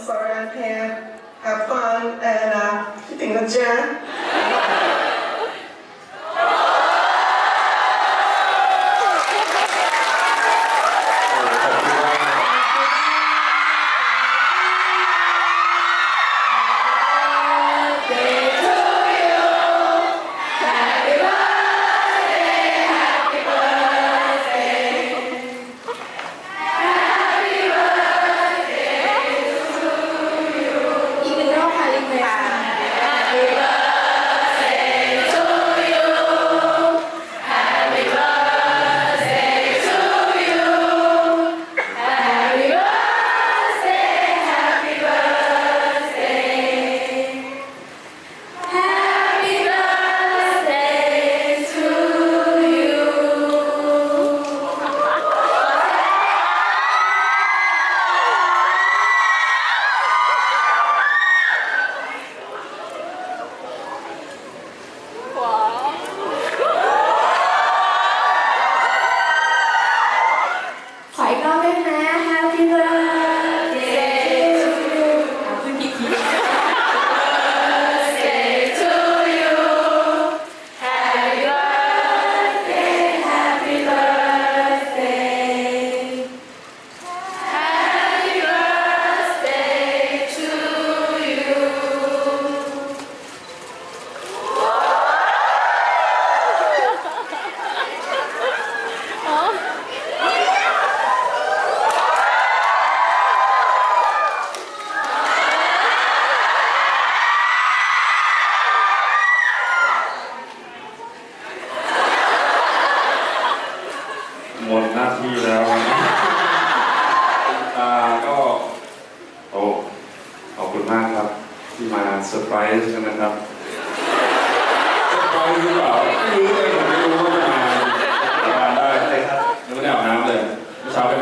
sorry I can't have fun, and uh, you think I'm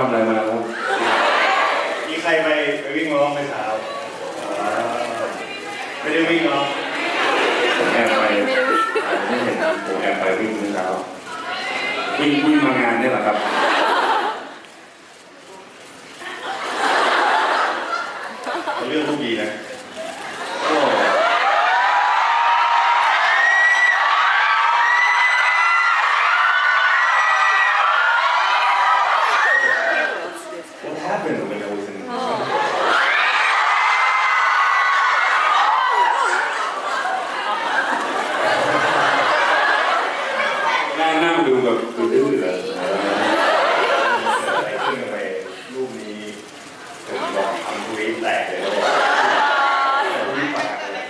อเช้าไปทำอะไรมาครับ มีใครไปไปวิ่งมาบ้างไหมเช้าอ่าไม่ได้วิ่งเนาะ ผมแอบไปไม่เห็นผมแอบไปวิ่งเมื่อเช้าวิ่งวิ่งมางานเนี่ยแหละครับ เรื่องทุกดีนะ ก็ What happened when I was in หน้านั่ง ดูแบบดื้อเลยอะไรขึ้นไมรูปนี้ถึงบอกทำทวีตแตกเลยวบอกทวีตปากเลย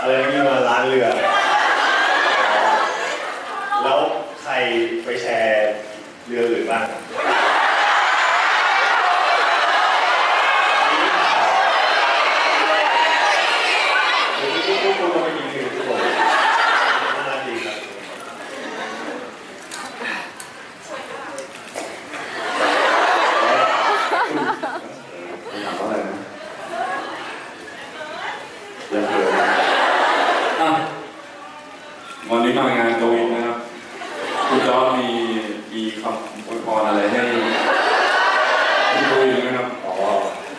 อะไรนี่มาร้านเรือ แล้วใครไปแชร์เรืออื่นบ้างมีหรือเปล่าเดี๋ยวทุกคนลงไปยิงเรือทุกคนน่ารักดีครับ คุณถามว่าอะไรนะ ยังเกิดอะวันนี้มางานโควิดนะครับ คุณจอร์จมีมีคำอวยพรอะไรให้คุณโควิดไหมครับอ๋อ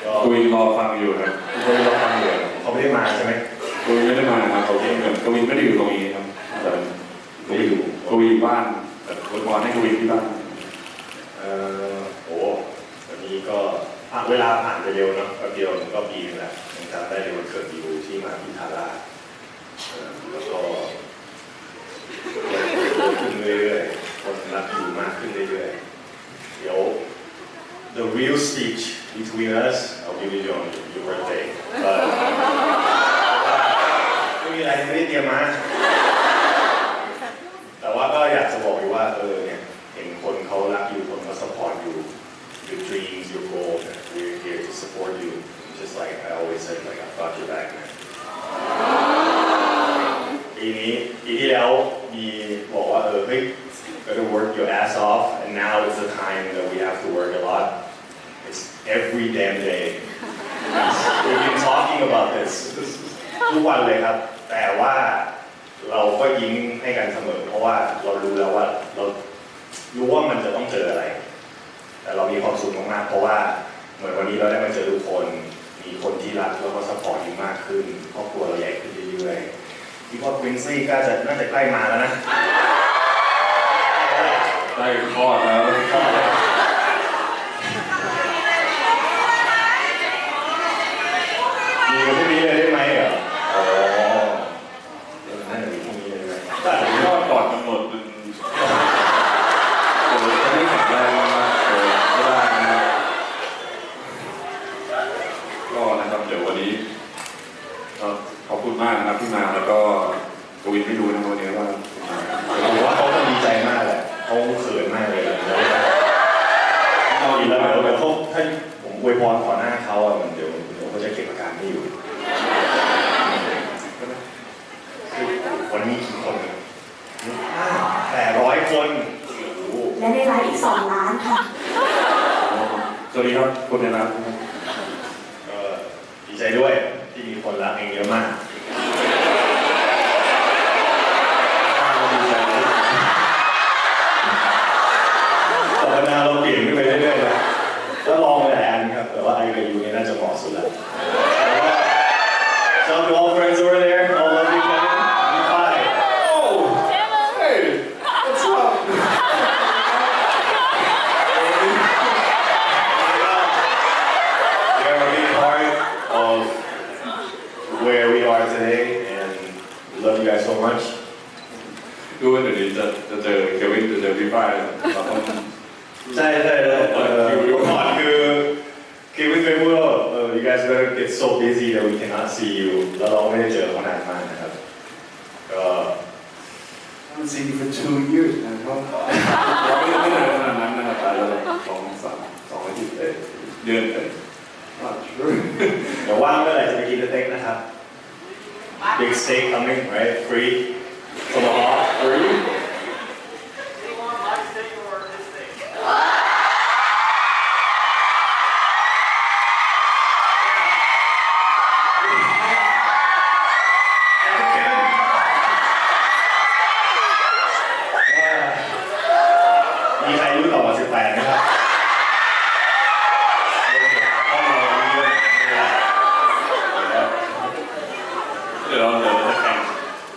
ก็โควิดรอฟังอยู่ครับคุณโควิดรอฟังอยู่ครับเขาไม่ได้มาใช่ไหมโควิดไม่ได้มาครับโควิดเหมือนโควิดไม่ได้อยู่ตรงนี้ครับแต่โควิดอยู่โควิดอยู่บ้านแต่อวยพรให้โควิดที่บ้านเอ่อโอ้วันนี้ก็ ผ่านเวลาผ่านไปเร็วเนอะแป๊บเดียวมันก็ปีนึงแล้วยังจำได้ในวันเกิดดิวที่มาพิธาราแล้วก็ขึ้นเรื่อยๆคนรักดิวมากขึ้นเรื่อยๆเดี๋ยว the real speech between us I'll give you on your birthday but ไม่มีอะไรไม่ได้เตรียมมา แต่ว่าก็อยากจะบอกอยู่ว่าเออเนี่ยเห็นคนเขารักอยู่คนเขา support you your dreams your goals and we're here to support you just like I always said like I've got your back man ปีนี้ปีที่แล้วมีบอกว่าเออเฮ้ย gotta work your ass off and now is the time that we have to work a lot it's every damn day we've been talking about this ทุกวันเลยครับ แต่ว่าเราก็ยิ้มให้กันเสมอ เพราะว่าเรารู้แล้วว่าเรารู้ว่ามันจะต้องเจออะไร แต่เรามีความสุขมากๆ เพราะว่าเหมือนวันนี้เราได้มาเจอทุกคน มีคนที่รักแล้วก็สปอร์ตยู่มากขึ้น ครอบครัวเราใหญ่ขึ้นเรื่อยๆคิดว่าควินซี่ก็จะน่าจะใกล้มาแล้วนะ ได้คลอดแล้ว มีวันพรุ่งนี้เลยได้ไหมเหรออ๋อเดี๋ยวน่าจะมีพรุ่งนี้เลยไหมก็อาจจะมี คลอดก่อนกำหนดมันโอ้โหจะไม่แข็งแรงมากโอ้ไม่ได้นะครับก็นะครับเดี๋ยววันนี้ก็ขอบคุณมากนะครับที่มาแล้วก็กวินไม่รู้นะวันนี้ว่ามา ผมว่าเขาคงดีใจมากแหละเขาเขินมากเลยแล้ว เอาอีก แล้ แล้ว ว เดี๋ยวเขาถ้าผมอวยพรต่อหน้า เขาอะมันเดี๋ยวเดี๋ยวเขาจะเก็บอาการไม่อยู่วันนี้กี่คนแต่ร้อยคนและในไลน์อีกสองล้านค่ะสวัสดีครับคนในร้านนะครับดีใจด้วยที่มีคนรักเองเยอะมาก ดีใจด้วย ภาวนาเราเปลี่ยนขึ้นไปเรื่อยๆนะแล้วลองไปหลายอันครับ แต่ว่าไอกับยูเนี่ยน่าจะเหมาะสุดแล้วแล้วก็ So to all friends over there, all love you, Kevin. High five. Oh hey what's up They're a big part of where we are today, and we love you guys so much. ดูว่าเดี๋ยวนี้ จะจะเจอเควินจะเจอพี่ฝ้ายเราต้องใช่ใช่ใช่เอ่อเมื่อก่อนคือ คือไม่เคยพูดว่าเออ you guys better get so busy that we cannot see you แล้วเราไม่ได้เจอเขานานมากนะครับ ก็ haven't seen you for two years นะครับเราไม่ไม่นานขนาดนั้นนะครับแต่เราสองสามสองอาทิตย์เอ้ยเดือนเอ้ย not sure เดี๋ยวว่างเมื่อไหร่จะไปกินสเต็กนะครับ big steak coming right free tomahawk free Yeah.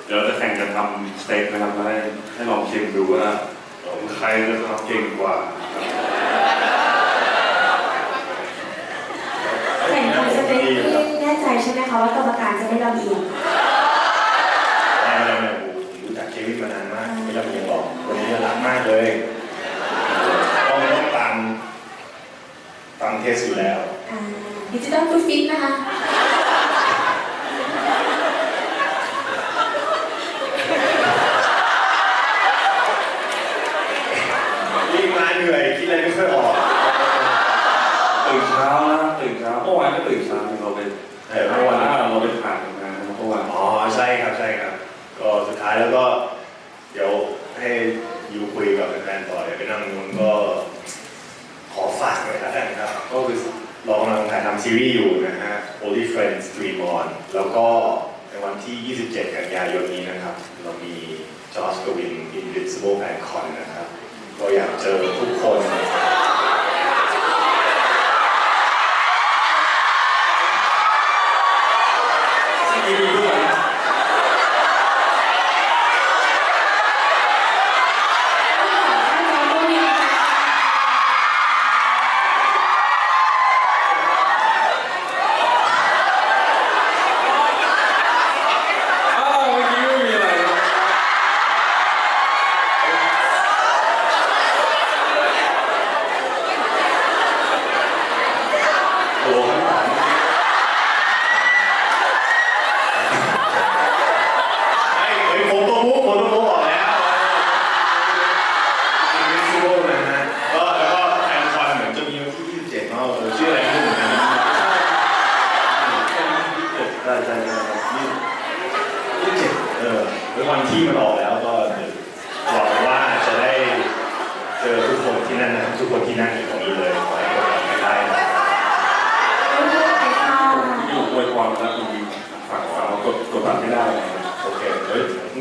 เดี๋ยวเราจะแข่งกันทำสเต็กนะครับให้ให้ลองชิมดูว่าใครจะทำเก่งกว่าครับแข่งทำสเต็กนี่แน่ใจใช่ไหมคะว่ากรรมการจะไม่ลำเอียงไม่ไม่ไม่ผมรู้จักเควินมานานมากไม่ลำเอียงหรอกวันนี้รักมากเลยต้องต้องตามตามเทสอยู่แล้วอ่าดิจิตอลฟูดฟิตนะคะ ยิ่งมาเหนื่อยคิดอะไรไม่ค่อยออก ตื่นเช้านะตื่นเช้าเมื่อวานก็ตื่นเช้าเราไป เออเมื่อวาน เราไปผ่านงานนะเมื่อวาน อ๋อ ใช่ครับใช่ครับ ก็สุดท้ายแล้วก็ เดี๋ยวให้ยูคุยกับแฟนๆต่อเดี๋ยวไปนั่งนู้นก็ขอฝากหน่อยแล้วกันครับ ก็คือเรากำลังถ่ายทำซีรีส์อยู่นะฮะ Only Friends Dream On แล้วก็ในวันที่ 27 กันยายนนี้นะครับ เรามีจอร์จกวิน Invincible Fan Con นะครับ ก็อยากเจอทุกคน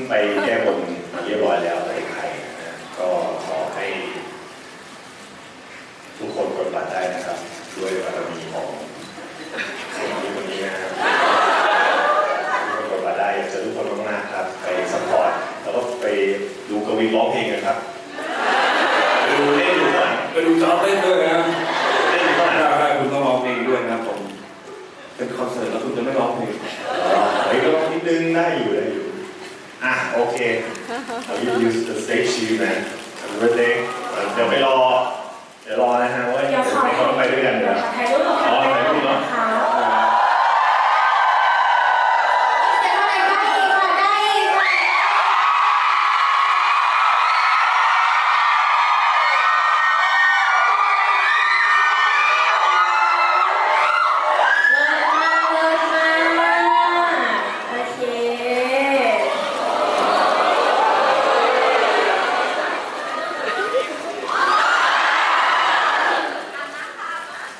ไปแก้บนเรียบร้อยแล้วไอ้ไข่ก็ขอให้ ทุกคนกฏิบัติได้นะครับ ด้วยบารมีของคนนี้คนนี้นะครับทุกคนปบัติได้อยากจะทุกคนมากๆครับ ไปสปอร์ตแล้วก็ไปดูกวีร้องเพลงกันครับไปดูเล่นดูหนังไปดูจอเล่นด้วยนะเล่นด้วยนะคุณต้องร้องเพลงด้วยนะผมเป็นคอนเสิร์ตแล้วคุณจะไม่ร้องเพลงเฮ้กร้องนิดนึงได้อยู่ได้อยู่ อะโอเคเรา you use the stage shoe man Happy birthday เดี๋ยวไปรอ เดี๋ยวรอนะฮะว่าเดี๋ยวขอไม่ต้องไปด้วยกันเดี๋ยวถ่ายรูปกับอ๋อแม่ถ่ายรูปเหรอนะคะเดี๋ยวเท่าไหร่ได้อีกค่ะได้อีกค่ะเลิศมากเลิศมากโอเค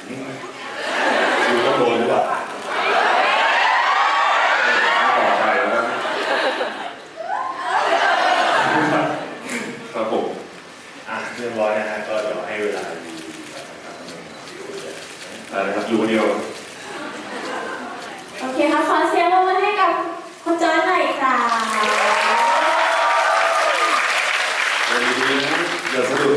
อยู่ต้องโดนหรือเปล่า ต่อไปแล้วครับผม อะเรียบร้อยนะฮะก็เดี๋ยวให้เวลาอยู่นะครับ อะไร นะครับอยู่คนเดียวโอเคค่ะขอเสียงปรบมือให้กับคุณจอยหน่อยค่ะเดี๋ยวดีๆนะอย่าสะดุด